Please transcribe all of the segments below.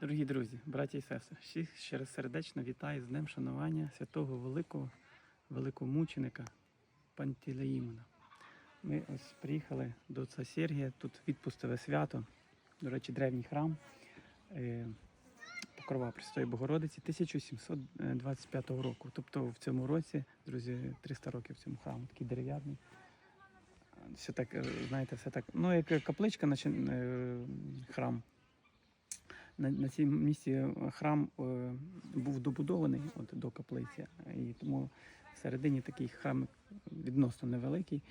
Дорогі друзі, браті і сестри, всіх ще сердечно вітаю з Днем шанування святого великого великомученика Пантелеїмона. Ми ось приїхали до отця Сергія, тут відпустове свято, до речі, древній храм е, Покрова Престої Богородиці 1725 року. Тобто в цьому році, друзі, 300 років цьому храму, такий дерев'яний. Все так, е, знаєте, все так. Ну, як капличка, наче е, храм на, на цій місці храм е, був добудований от, до каплиці, і тому всередині такий храм відносно невеликий.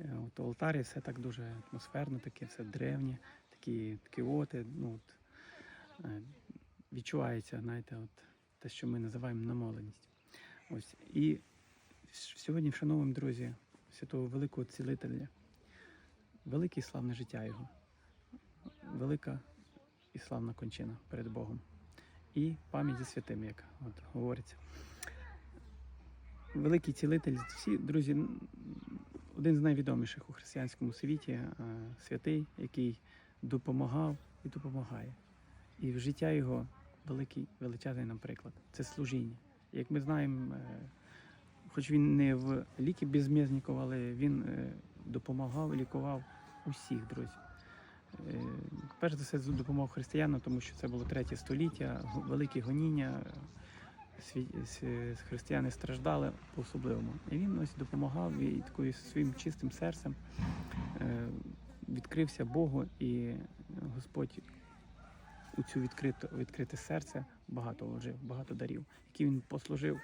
Е, От, у алтарі все так дуже атмосферно, таке все древнє, такі кіоти. Ну, от, е, відчувається, знаєте, от, те, що ми називаємо намоленість. Ось. І сьогодні вшановуємо, друзі, святого великого цілителя, велике і славне життя його, велика і славна кончина перед Богом. І пам'ять зі святими, як от говориться. Великий цілитель, всі, друзі, один з найвідоміших у християнському світі, е, святий, який допомагав і допомагає. І в життя його великий величезний нам приклад. Це служіння. Як ми знаємо, е, хоч він не в ліки безмєзніков, але він е, допомагав і лікував усіх, друзі. Е, Перш за все допомог християнам, тому що це було третє століття, великі гоніння, е, с- християни страждали по-особливому. І він ось допомагав і такою своїм чистим серцем е, відкрився Богу, і Господь у цю відкрите, відкрите серце багато вложив, багато дарів, які він послужив.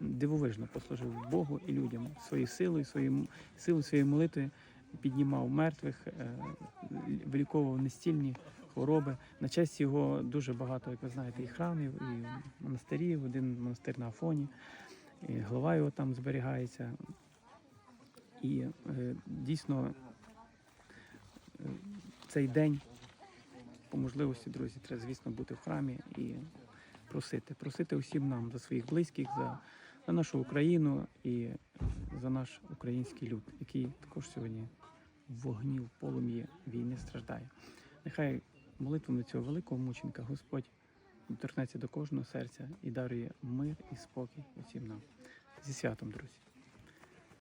Дивовижно послужив Богу і людям своєю силою, своєю силою своєї молитви піднімав мертвих, е, виліковував нестільні хвороби. На честь його дуже багато, як ви знаєте, і храмів, і монастирів. Один монастир на Афоні, і голова його там зберігається. І е, дійсно е, цей день, по можливості, друзі, треба, звісно, бути в храмі і просити. Просити усім нам за своїх близьких, за, за нашу Україну і за наш український люд, який також сьогодні вогні, в полум'ї війни страждає. Нехай молитвами цього великого мученика Господь торкнеться до кожного серця і дарує мир і спокій усім нам. Зі святом, друзі.